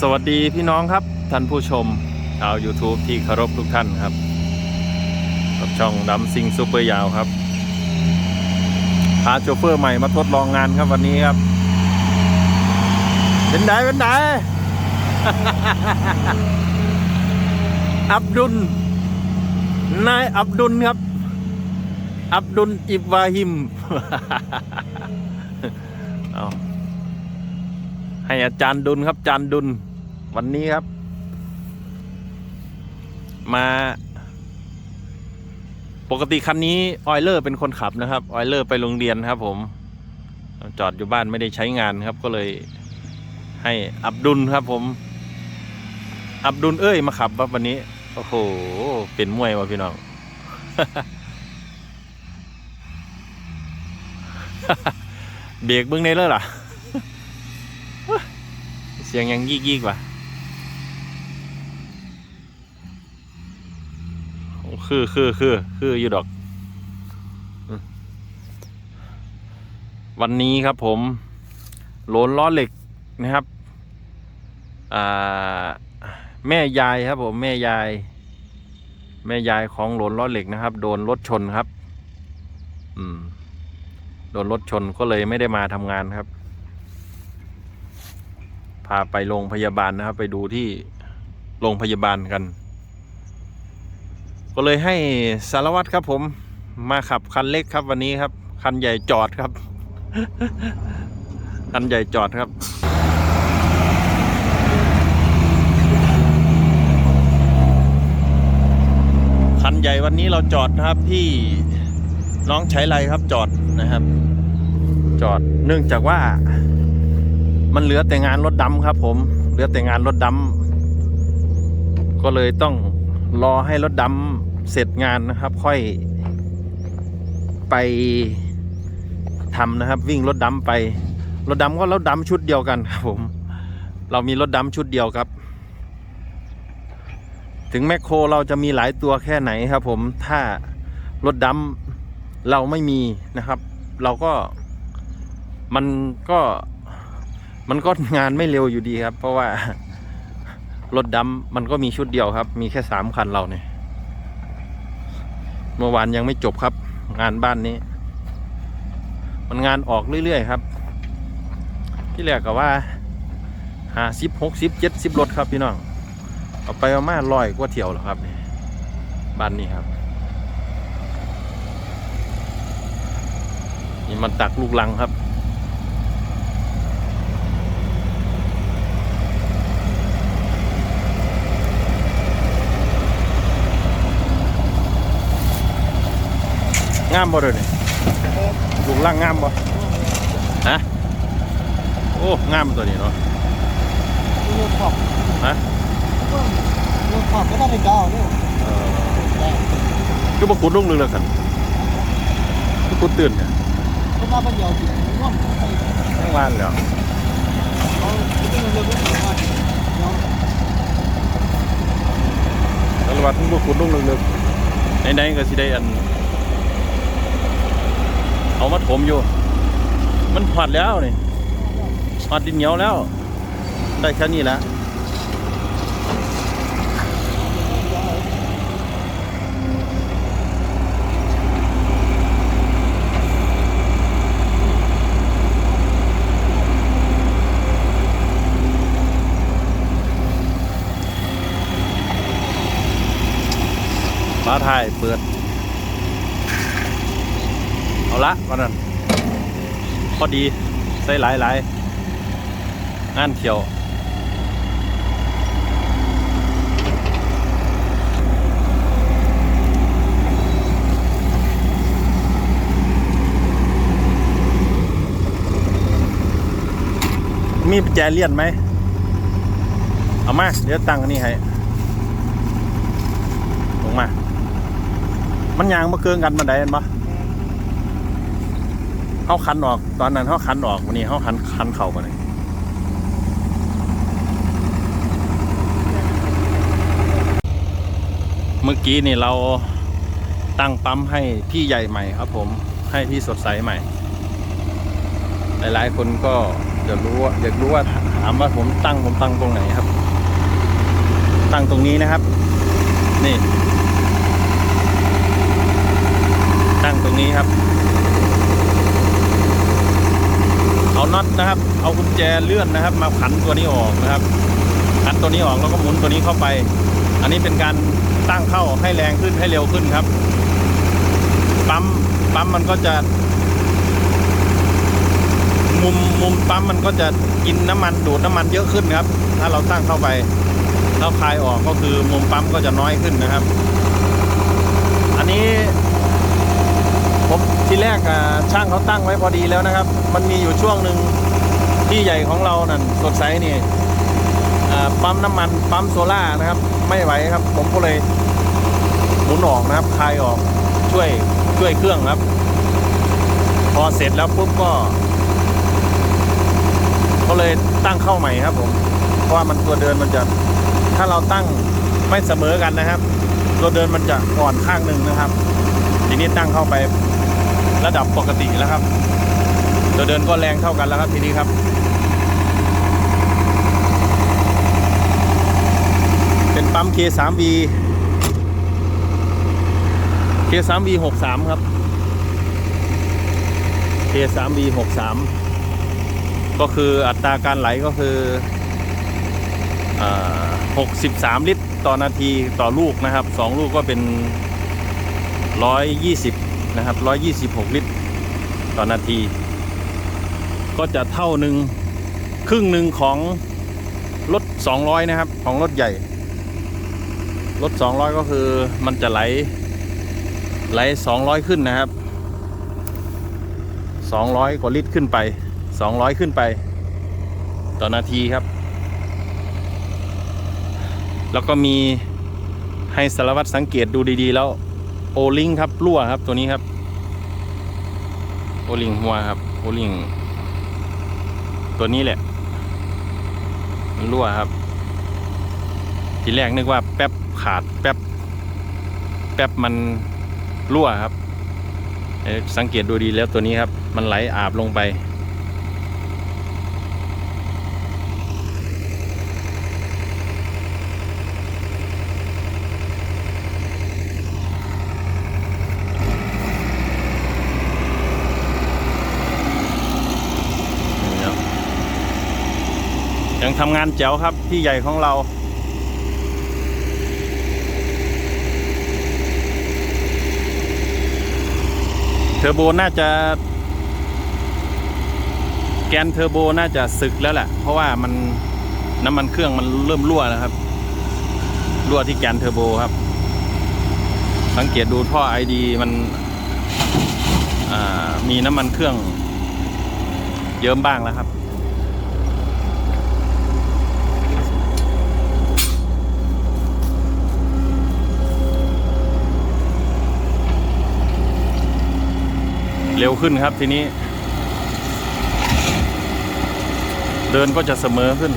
สวัสดีพี่น้องครับ ท่านผู้ชมชาว YouTube ที่เคารพทุกท่านครับ กับช่องดำซิงซูเปอร์ยาวครับพาโชเฟอร์ใหม่มาทดลองงานครับวันนี้ครับ เป็นไดเป็นไดอับดุล นายอับดุลครับ อับดุลอิบราฮิม เอา ให้อาจารย์ดุลครับอาจารย์ดุลวันนี้ครับ มา ปกติคันนี้ออยเลอร์เป็นคนขับนะครับออยเลอร์ไปโรงเรียนครับ ผม จอดอยู่บ้านไม่ได้ใช้งานครับ ก็เลย ให้อับดุลครับ ผม อับดุลเอ้ยมาขับครับวันนี้โอ้โหเป็นมวยวะพี่น้องเบรกเบื้องในเลยล่ะ เสียงยังยี่ยี่กว่าคือคือคือคืออยู่ดอก วันนี้ครับผมโหลนล้อเหล็กนะครับแม่ยายครับผมแม่ยาย แม่ยายของโหลนล้อเหล็กนะครับ โดนรถชนครับ อืม โดนรถชนก็เลยไม่ได้มาทำงานครับ พาไปโรงพยาบาลนะครับ ไปดูที่โรงพยาบาลกัน ก็เลยให้สารวัตรครับ ผมมาขับคันเล็กครับวันนี้ครับ คันใหญ่จอดครับ คันใหญ่จอดครับคันใหญ่วันนี้เราจอดนะครับที่น้องใช้ไรครับจอดนะครับ จอดเนื่องจากว่า มันเหลือแต่งานรถดำครับ ผมเหลือแต่งานรถดำก็เลยต้องรอให้รถดำเสร็จงานนะครับ ค่อยไปทำนะครับ วิ่งรถดำไป รถดำก็รถดำชุดเดียวกันครับผม เรามีรถดำชุดเดียวครับ ถึงแมคโครเราจะมีหลายตัวแค่ไหนครับ ผมถ้ารถดำเราไม่มีนะครับ เราก็มันก็ มันก็งานไม่เร็วอยู่ดีครับ เพราะว่ารถดำมันก็มีชุดเดียวครับ มีแค่สามคันเราเนี่ยเมื่อวานยังไม่จบครับ งานบ้านนี้ มันงานออกเรื่อยๆครับ ที่แรกก็ว่าหาสิบหกสิบเจ็ดสิบรถครับพี่น้องเอาไปประมาณร้อยกว่าเที่ยวแล้วครับนี่บ้านนี้ครับนี่มันตักลูกลังครับ งามบ่เลยนี่ลูกลังงามบ่ฮะโอ้งามตัวนี้เนาะเลือกขอบฮะเลือกขอบก็ต้องเป็นดาวด้วยเออก็มาขุดลงลึกแล้วกันก็ขุดตื่นเนี่ยก็มาเป็นเดียวจิตร่วมไปทั้งวันแล้วเขาที่มันเลือกเลือกว่าเนาะแล้ววัดมันก็ขุดลงลึกๆไหนๆก็สิได้อันเอา มาถมอยู่ มันหอดแล้วนี่หอดดินเหนียวแล้ว ได้แค่นี้แหละฟ้าไทยเปิด เอาละวันนั้นพอดีใส่หลายหลายงานเที่ยวมีปแจเลียนไหม เอามา เดี๋ยวตั้งนนี้ให้ ลงมา มันยางมาเกินกันบันไดเห็นปะ เขาคันออกตอนนั้นเขาคันออกวันนี้เขาคันคันเข่ามาเลยเมื่อกี้นี่เราตั้งปั๊มให้พี่ใหญ่ใหม่ครับผมให้พี่สดใสใหม่ หลายๆ คนก็อยากรู้ว่าอยากรู้ว่าถามว่าผมตั้งผมตั้งตรงไหนครับ ตั้งตรงนี้นะครับ นี่ ตั้งตรงนี้ครับ เอา น็อตนะครับ เอากุญแจเลื่อนนะครับ มาขันตัวนี้ออกนะครับขันตัวนี้ออกแล้วก็หมุนตัวนี้เข้าไป อันนี้เป็นการตั้งเข้าให้แรงขึ้นให้เร็วขึ้นครับ ปั๊มปั๊มมันก็จะ มุมมุมปั๊มมันก็จะกินน้ำมันดูดน้ำมันเยอะขึ้นครับ ถ้าเราตั้งเข้าไปแล้วคลายออกก็คือมุมปั๊มก็จะน้อยขึ้นนะครับ อันนี้ ผมทีแรกช่างเขาตั้งไว้พอดีแล้วนะครับ มันมีอยู่ช่วงหนึ่งที่ใหญ่ของเรานั่นสดใสนี่ปั๊มน้ำมันปั๊มโซล่านะครับ ไม่ไหวครับ ผมก็เลยหมุนออกนะครับคลายออกช่วยช่วยเครื่องครับ พอเสร็จแล้วปุ๊บก็ ก็เลยตั้งเข้าใหม่ครับผมเพราะว่ามันตัวเดินมันจะถ้าเราตั้งไม่เสมอกันนะครับ ตัวเดินมันจะอ่อนข้างหนึ่งนะครับ ทีนี้ตั้งเข้าไป ระดับปกติแล้วครับ ตัวเดินก็แรงเท่ากันแล้วครับทีนี้ครับเป็นปั๊ม K3V K3V 63 ครับ K3V 63 ก็คืออัตราการไหลก็คืออ่า63 ลิตรต่อนาทีต่อลูกนะครับ 2 ลูกก็เป็น 120 นะครับ 126 ลิตร ต่อนาที ก็จะเท่าหนึ่งครึ่งหนึ่งของรถ 200 นะครับ ของรถใหญ่ รถ 200 ก็คือมันจะไหล ไหล 200 ขึ้นนะครับ 200 กว่าลิตรขึ้นไป 200 ขึ้นไป ต่อนาทีครับ แล้วก็มีให้สารวัตรสังเกตดูดีๆ แล้ว โอลิงครับรั่วครับตัวนี้ครับ โอลิงหัวครับโอลิงตัวนี้แหละมันรั่วครับ ทีแรกนึกว่าแป๊บขาดแป๊บแป๊บมันรั่วครับ สังเกตดูดีแล้วตัวนี้ครับ มันไหลอาบลงไป นี่ครับยัง ทำงานแจ๋วครับที่ใหญ่ของเรา เทอร์โบน่าจะ แกนเทอร์โบน่าจะสึกแล้วแหละ เพราะว่ามันน้ำมันเครื่องมันเริ่มรั่วแล้วครับ รั่วที่แกนเทอร์โบครับ สังเกตดูท่อไอดีมันมีน้ำมันเครื่อง เยิ้มบ้างแล้วครับ เร็วขึ้นครับทีนี้ เดินก็จะเสมอขึ้น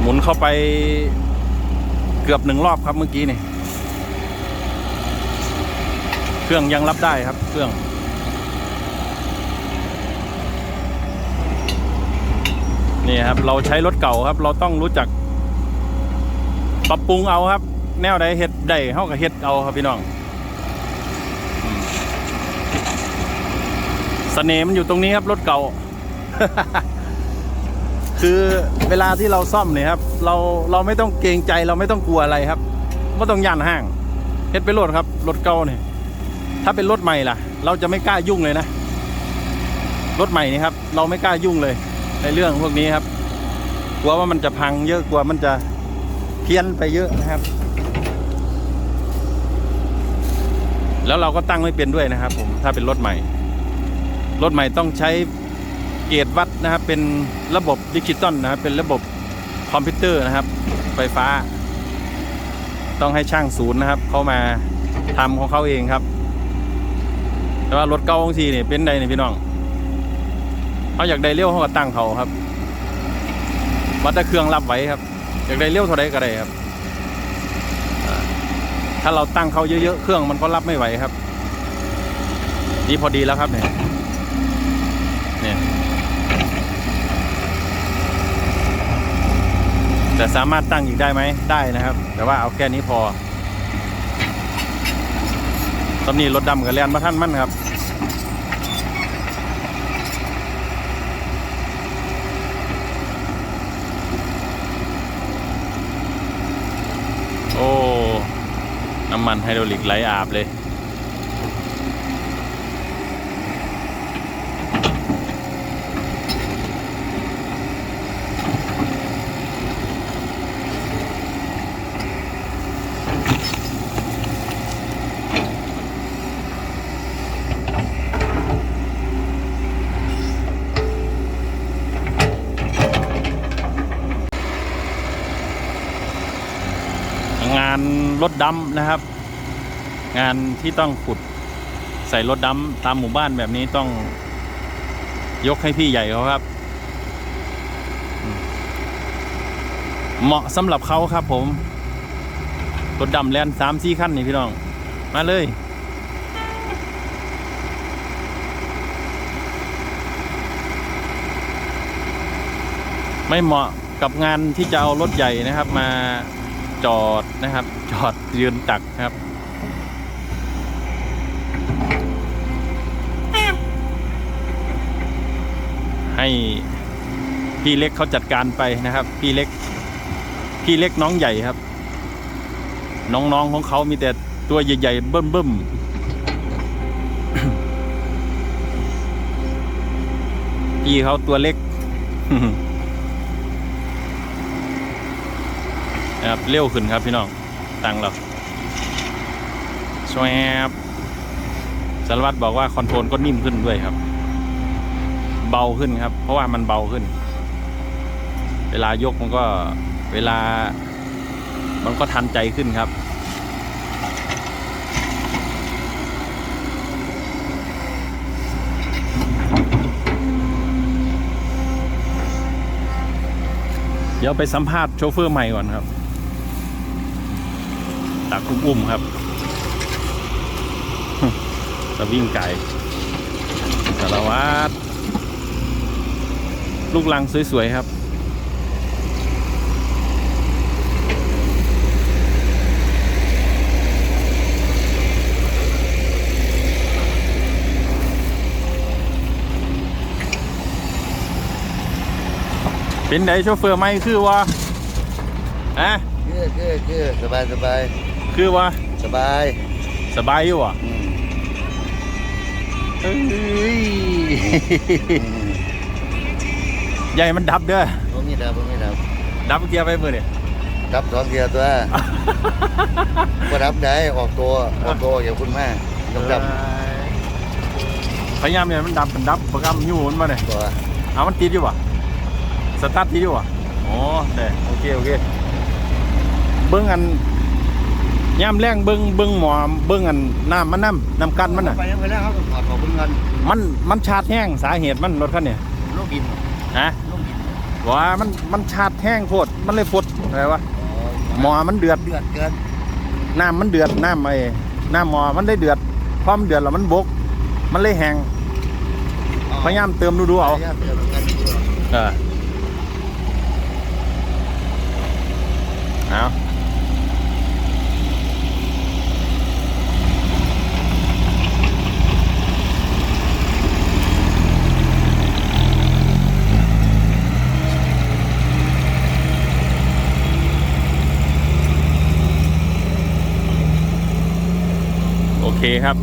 หมุนเข้าไปเกือบหนึ่งรอบครับเมื่อกี้นี่เครื่องยังรับได้ครับเครื่องนี่ครับเราใช้รถเก่าครับ เราต้องรู้จัก ปรับปรุงเอาครับ แนวใดเฮ็ดได้เฮาก็เฮ็ดเอาครับพี่น้องเสน่ห์มันอยู่ตรงนี้ครับรถเก่า คือเวลาที่เราซ่อมเนี่ยครับ เราเราไม่ต้องเกรงใจเราไม่ต้องกลัวอะไรครับไม่ต้องย่านห้างเฮ็ดไปรถครับรถเก่าเนี่ยถ้าเป็นรถใหม่ล่ะ เราจะไม่กล้ายุ่งเลยนะรถใหม่นี่ครับ เราไม่กล้ายุ่งเลย ในเรื่องพวกนี้ครับ กลัวว่ามันจะพังเยอะกลัวมันจะ เพี้ยนไปเยอะนะครับ แล้วเราก็ตั้งไม่เป็นด้วยนะครับ ผมถ้าเป็นรถใหม่ รถใหม่ต้องใช้เกจวัดนะครับ เป็นระบบดิจิตอลนะครับ เป็นระบบคอมพิวเตอร์นะครับ ไฟฟ้า ต้องให้ช่างศูนย์นะครับเขามาทำของเขาเองครับ แต่ว่ารถเก่าบางทีเนี่ยเป็นใดเนี่ยพี่น้องเขาอยากได้เลี้ยวเขาก็ตั้งเขาครับวัดต่เครื่องรับไว้ครับ อยากได้เลี้ยวเท่าไรก็ได้ครับ ถ้าเราตั้งเขาเยอะๆ เครื่องมันก็รับไม่ไหวครับ นี่พอดีแล้วครับเนี่ยเนี่ยแต่สามารถตั้งอีกได้ไหมได้นะครับ แต่ว่าเอาแค่นี้พอตอนนี้รถดำกับแลนมาท่านมั่นครับ โอ้ น้ำมันไฮดรอลิกไหลอาบเลย งานรถ ดำนะครับ งานที่ต้องขุดใส่รถดำตามหมู่บ้านแบบนี้ต้องยกให้พี่ใหญ่เขาครับ เหมาะสำหรับเขาครับผม รถดำแลนสามสี่ขั้นนี่พี่น้อง มาเลย ไม่เหมาะกับงานที่จะเอารถใหญ่นะครับมา จอดนะครับ จอดยืนตักครับ ให้พี่เล็กเขาจัดการไปนะครับ พี่เล็ก พี่เล็กน้องใหญ่ครับ น้องๆของเขามีแต่ตัวใหญ่ๆเบิ่มๆพี่เขาตัวเล็ก นะครับเร็วขึ้นครับพี่น้องตังเราสวบสารวัตรบอกว่าคอนโทรลก็นิ่มขึ้นด้วยครับ เบาขึ้นครับ เพราะว่ามันเบาขึ้น เวลายกมันก็เวลา มันก็ทันใจขึ้นครับเดี๋ยวไปสัมภาษณ์โชเฟอร์ใหม่ก่อนครับ ตักอุ้มๆครับสวิ่งไก่สารวัตรลูกลังสวยๆครับเป็นไดโชเฟอร์ไม่คือว่าอะคือคือคือสบายสบาย คือว่าสบายสบายอยู่อะอืมเอ้ยใหญ่มันดับเด้อผมมีดับผมมีดับดับเกียร์ไปมือเนี่ยดับสองเทียตัวก็ดับได้ออกตัวออกตัวอย่างคุณแม่ดับดับพยายามเนี่ยมันดับมันดับประกำอยู่มันมาเนี่ยตัวเอามันติดอยู่ป่ะสตาร์ทติดอยู่ป่ะอ๋อเด้โอเคโอเคเบิ้งอัน ย่ามแรงเบิ้งเบิ้งหมอเบิ้งอันน้ำมันน้ำน้ำกันมันอะไปยังไปแล้วครับถอดขอบคุณเงินมันมันชาดแห้งสาเหตุมันรถคันเนี่ยลูกบินฮะลูกบินว่ามันมันชาดแห้งโพดมันเลยฟดอะไรวะหมอมันเดือดเดือดเกินน้ำมันเดือดน้ำไอ้น้ำหมอมันได้เดือดพอมันเดือดแล้วมันบก มันเลยแห้งพยายามเติมดูดูๆเอาพยายามเติมกันดูเอาเออเอา เคครับ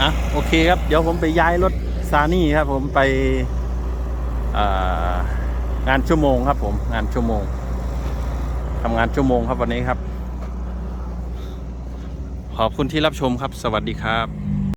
อะโอเคครับ เดี๋ยวผมไปย้ายรถซานี่ครับผมไปงานชั่วโมงครับผมงานชั่วโมงทำงานชั่วโมงครับวันนี้ครับ ขอบคุณที่รับชมครับ สวัสดีครับ